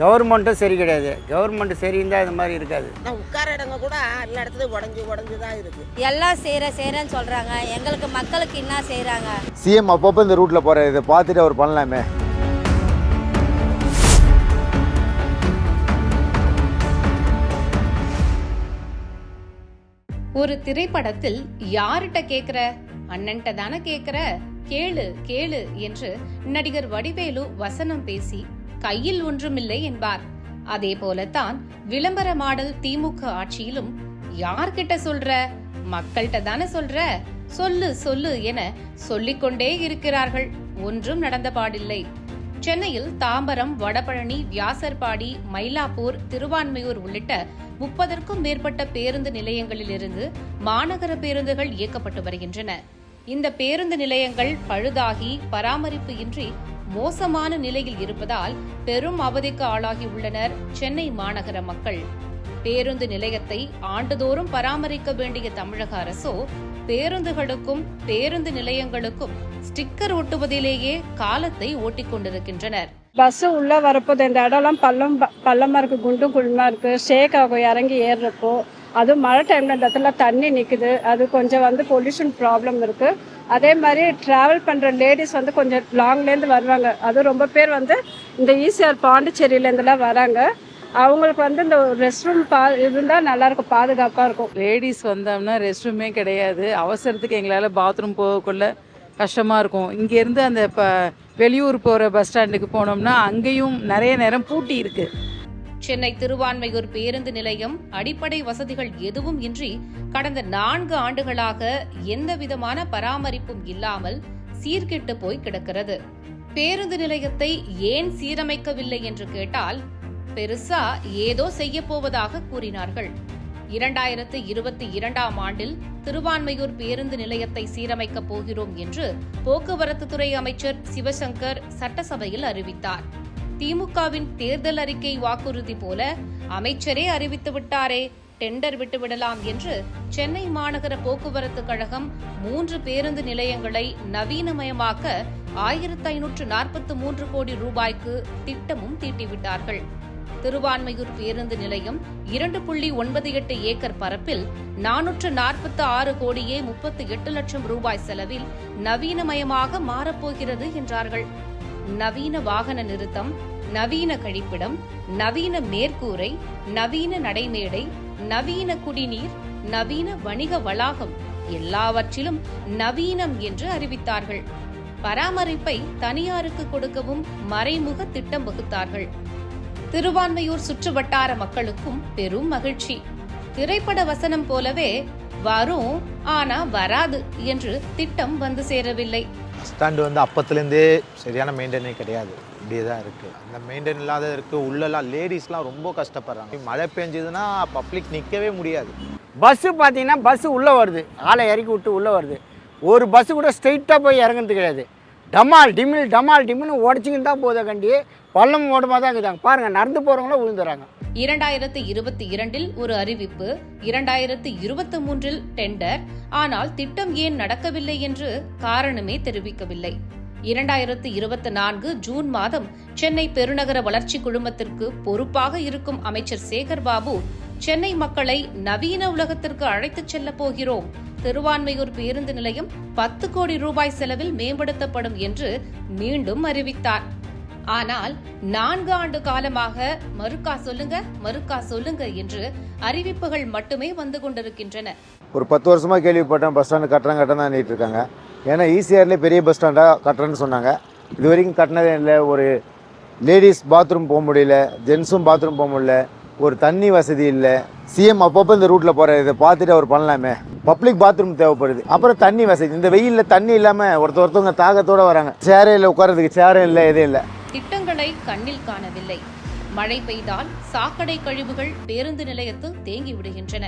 கவர்மெண்ட்டும் சரி கிடையாது. கவர்மெண்ட் சரி இருந்தால் இது மாதிரி இருக்காது. நான் உட்கார இடங்க கூட எல்லா இடத்துலையும் உடஞ்சி உடஞ்சி தான் இருக்குது எல்லாம் செய்கிற செய்கிறேன்னு சொல்கிறாங்க எங்களுக்கு மக்களுக்கு என்ன செய்கிறாங்க சிஎம் அப்பப்போ இந்த ரூட்டில் போகிற இதை பார்த்துட்டு அவர் பண்ணலாமே. ஒரு திரைப்படத்தில் யார்கிட்ட கேக்குற? அண்ணன்ட்ட தானே கேக்குற? கேளு கேளு என்று நடிகர் வடிவேலு வசனம் பேசி கையில் ஒன்றுமில்லை என்பார். அதே போலத்தான் விளம்பர மாடல் திமுக ஆட்சியிலும் யார்கிட்ட சொல்ற? மக்கள்கிட்ட தானே சொல்ற? சொல்லு சொல்லு என சொல்லிக்கொண்டே இருக்கிறார்கள். ஒன்றும் நடந்த பாடில்லை. சென்னையில் தாம்பரம் வடபழனி வியாசர்பாடி மயிலாப்பூர் திருவான்மையூர் உள்ளிட்ட முப்பதற்கும் மேற்பட்ட பேருந்து நிலையங்களிலிருந்து மாநகர பேருந்துகள் இயக்கப்பட்டு வருகின்றன. இந்த பேருந்து நிலையங்கள் பழுதாகி பராமரிப்பு இன்றி மோசமான நிலையில் இருப்பதால் பெரும் அவதிக்கு ஆளாகி உள்ளனர் சென்னை மாநகர மக்கள். பேருந்து நிலையத்தை ஆண்டுதோறும் பராமரிக்க வேண்டிய தமிழக அரசோ பேருந்துகளுக்கும் பேருந்து நிலையங்களுக்கும் ஸ்டிக்கர் ஒட்டுவதிலேயே காலத்தை ஓட்டிக் கொண்டிருக்கின்றனர் பஸ்ஸு உள்ளே வரப்போது இந்த இடம்லாம் பள்ளம் பள்ளமா இருக்கு குண்டும் குழுமா இருக்கு. ஷேக் ஆகும் இறங்கி ஏறுறப்போ. அதுவும் மழை டைமில் இந்த இடத்துல தண்ணி நிற்குது அது கொஞ்சம் வந்து பொல்யூஷன் ப்ராப்ளம் இருக்குது அதே மாதிரி ட்ராவல் பண்ணுற லேடிஸ் வந்து கொஞ்சம் லாங்லேருந்து வருவாங்க. அதுவும் ரொம்ப பேர் வந்து இந்த ஈசிஆர் பாண்டிச்சேரியிலேருந்துலாம் வராங்க. அவங்களுக்கு வந்து இந்த ரெஸ்ட் ரூம் பா இருந்தால் நல்லாயிருக்கும் பாதுகாப்பாக இருக்கும். லேடிஸ் வந்தோம்னா ரெஸ்ட் ரூமே கிடையாது. அவசரத்துக்கு எங்களால் பாத்ரூம் போகக்குள்ள கஷ்டமாக இருக்கும். இங்கேருந்து அந்த இப்போ வெளியூர் போகிற பஸ் ஸ்டாண்டுக்கு போனோம்னா அங்கேயும் நிறைய நேரம் பூட்டி இருக்குது சென்னை திருவான்மையூர் பேருந்து நிலையம் அடிப்படை வசதிகள் எதுவும் இன்றி கடந்த நான்கு ஆண்டுகளாக எந்த விதமான பராமரிப்பும் இல்லாமல் சீர்கெட்டு போய் கிடக்கிறது. பேருந்து நிலையத்தை ஏன் சீரமைக்கவில்லை என்று கேட்டால் பெருசா ஏதோ செய்ய போவதாக கூறினார்கள். இரண்டாயிரத்து இருபத்தி இரண்டாம் ஆண்டில் திருவான்மையூர் பேருந்து நிலையத்தை சீரமைக்கப் போகிறோம் என்று போக்குவரத்து துறை அமைச்சர் சிவசங்கர் சட்டசபையில் அறிவித்தார். திமுகவின் தேர்தல் அறிக்கை வாக்குறுதி போல அமைச்சரே அறிவித்து விட்டாரே டெண்டர் விட்டுவிடலாம் என்று சென்னை மாநகர போக்குவரத்து கழகம் மூன்று பேருந்து நிலையங்களை நவீனமயமாக்க ஆயிரத்து ஐநூற்று நாற்பத்து மூன்று கோடி ரூபாய்க்கு திட்டமும் தீட்டிவிட்டார்கள். திருவான்மையூர் பேருந்து நிலையம் இரண்டு புள்ளி ஒன்பது எட்டு ஏக்கர் பரப்பில் நானூற்று நாற்பத்து ஆறு கோடியே முப்பத்து எட்டு லட்சம் ரூபாய் செலவில் நவீனமயமாக மாறப்போகிறது என்றார்கள். நவீன வாகன நிறுத்தம் நவீன கழிப்பிடம் நவீன மேற்கூரை நவீன நடைமேடை நவீன குடிநீர் நவீன வணிக வளாகம் எல்லாவற்றிலும் நவீனம் என்று அறிவித்தார்கள். பராமரிப்பை தனியாருக்கு கொடுக்கவும் மறைமுக திட்டம் வகுத்தார்கள். திருவான்மையூர் சுற்று வட்டார மக்களுக்கும் பெரும் மகிழ்ச்சி. திரைப்பட வசனம் போலவே வரும் ஆனா வராது என்று திட்டம் வந்து சேரவில்லை. ஸ்டாண்டு வந்து அப்பத்துலேருந்தே சரியான மெயின்டெயினே கிடையாது. இப்படியே தான் இருக்குது அந்த மெயின்டைன் இல்லாத இருக்குது உள்ளெல்லாம் லேடிஸ்லாம் ரொம்ப கஷ்டப்படுறாங்க. மழை பெஞ்சதுன்னா பப்ளிக் நிற்கவே முடியாது. பஸ்ஸு பார்த்தீங்கன்னா பஸ்ஸு உள்ளே வருது. ஆளை இறக்கி விட்டு உள்ளே வருது. ஒரு பஸ்ஸு கூட ஸ்ட்ரெயிட்டாக போய் இறங்குறது கிடையாது. டமால் டிமில் டமால் டிமில்னு உடச்சிக்கின்னு தான் போதை கண்டி பள்ளம் ஓடமாக தான் இருக்குதாங்க பாருங்கள் நடந்து போகிறவங்களும் விழுந்துறாங்க இரண்டாயிரத்து இருபத்தி இரண்டில் ஒரு அறிவிப்பு இரண்டாயிரத்து இருபத்தி மூன்றில் டெண்டர். ஆனால் திட்டம் ஏன் நடக்கவில்லை என்று காரணமே தெரிவிக்கவில்லை. இரண்டாயிரத்து இருபத்தி நான்கு ஜூன் மாதம் சென்னை பெருநகர வளர்ச்சி குழுமத்திற்கு பொறுப்பாக இருக்கும் அமைச்சர் சேகர் பாபு சென்னை மக்களை நவீன உலகத்திற்கு அழைத்துச் செல்ல போகிறோம். திருவான்மையூர் பேருந்து நிலையம் பத்து கோடி ரூபாய் செலவில் மேம்படுத்தப்படும் என்று மீண்டும் அறிவித்தார். ஆனால் நான்கு ஆண்டு காலமாக மறுக்கா சொல்லுங்க மறுக்கா சொல்லுங்க என்று அறிவிப்புகள் மட்டுமே வந்து கொண்டிருக்கின்றன. ஒரு பத்து வருஷமாக கேள்விப்பட்டேன் பஸ் ஸ்டாண்டு கட்டுறேன் கட்டணம் தான் இருக்காங்க. ஏன்னா ஈசிஆர்லேயே பெரிய பஸ் ஸ்டாண்டாக கட்டுறேன்னு சொன்னாங்க. இது வரைக்கும் கட்டினதே இல்லை ஒரு லேடிஸ் பாத்ரூம் போக முடியல ஜென்ஸும் பாத்ரூம் போக முடியல ஒரு தண்ணி வசதி இல்லை. சிஎம் அப்பப்போ இந்த ரூட்டில் போகிற இதை பார்த்துட்டு அவர் பண்ணலாமே. பப்ளிக் பாத்ரூம் தேவைப்படுது. அப்புறம் தண்ணி வசதி இந்த வெயிலில் தண்ணி இல்லாமல் ஒருத்த ஒருத்தவங்க தாகத்தோடு வராங்க. சேரே இல்லை உட்காரதுக்கு சேரும் இல்லை எதுவும் இல்லை. திட்டங்களை கண்ணில் காணவில்லை. மழை பெய்தால் சாக்கடை கழிவுகள் பேருந்து நிலையத்தில் தேங்கி விடுகின்றன.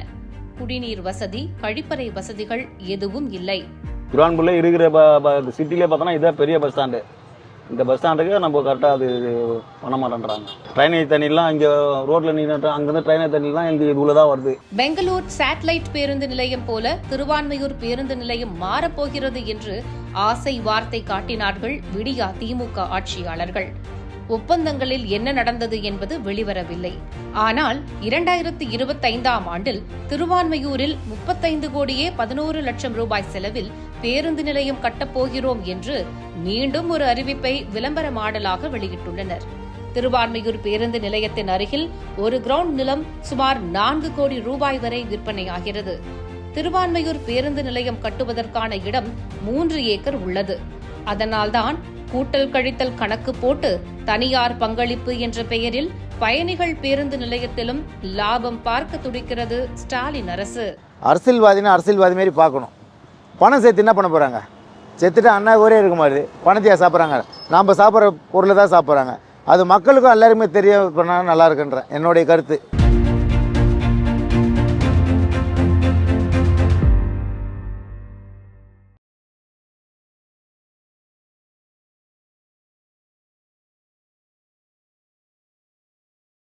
குடிநீர் வசதி கழிப்பறை வசதிகள் எதுவும் இல்லை. குரான்புள்ள இருக்கிற சிட்டிலே பார்த்தோன்னா இதான் பெரிய பஸ் ஸ்டாண்டு. இந்த பஸ் ஸ்டாண்டுக்கு நம்ம கரெக்டாக அது பண்ண மாட்டேன்றாங்க. ட்ரைனேஜ் தண்ணிலாம் இங்கே ரோட்டில் நின்று அங்கேருந்து ட்ரைனேஜ் தண்ணிலாம் எங்களுக்கு இதுல தான் வருது. பெங்களூர் சேட்டலைட் பேருந்து நிலையம் போல திருவான்மையூர் பேருந்து நிலையம் மாறப்போகிறது என்று ஆசை வார்த்தை காட்டினார்கள் விடியா திமுக ஆட்சியாளர்கள். ஒப்பந்தங்களில் என்ன நடந்தது என்பது வெளிவரவில்லை. ஆனால் இரண்டாயிரத்தி இருபத்தைந்தாம் ஆண்டில் திருவான்மையூரில் முப்பத்தைந்து கோடியே பதினோரு லட்சம் ரூபாய் செலவில் பேருந்து நிலையம் கட்டப்போகிறோம் என்று மீண்டும் ஒரு அறிவிப்பை விளம்பர மாடலாக வெளியிட்டுள்ளனர். திருவான்மையூர் பேருந்து நிலையத்தின் அருகில் ஒரு கிரவுண்ட் நிலம் சுமார் நான்கு கோடி ரூபாய் வரை விற்பனையாகிறது. திருவான்மையூர் பேருந்து நிலையம் கட்டுவதற்கான இடம் மூன்று ஏக்கர் உள்ளது. அதனால்தான் கூட்டல் கழித்தல் கணக்கு போட்டு தனியார் பங்களிப்பு என்ற பெயரில் பயணிகள் பேருந்து நிலையத்திலும் லாபம் பார்க்க துடிக்கிறது ஸ்டாலின் அரசு. அரசியல்வாதினா அரசியல்வாதி மாரி பார்க்கணும். பணம் சேர்த்து என்ன பண்ண போகிறாங்க செத்துட்டு அண்ணா ஒரே இருக்க மாதிரி பணத்தையா சாப்பிட்றாங்க? நாம் சாப்பிட்ற பொருளை தான் சாப்பிட்றாங்க. அது மக்களுக்கும் எல்லாருமே தெரிய பண்ணால் நல்லா இருக்குன்றேன் என்னுடைய கருத்து.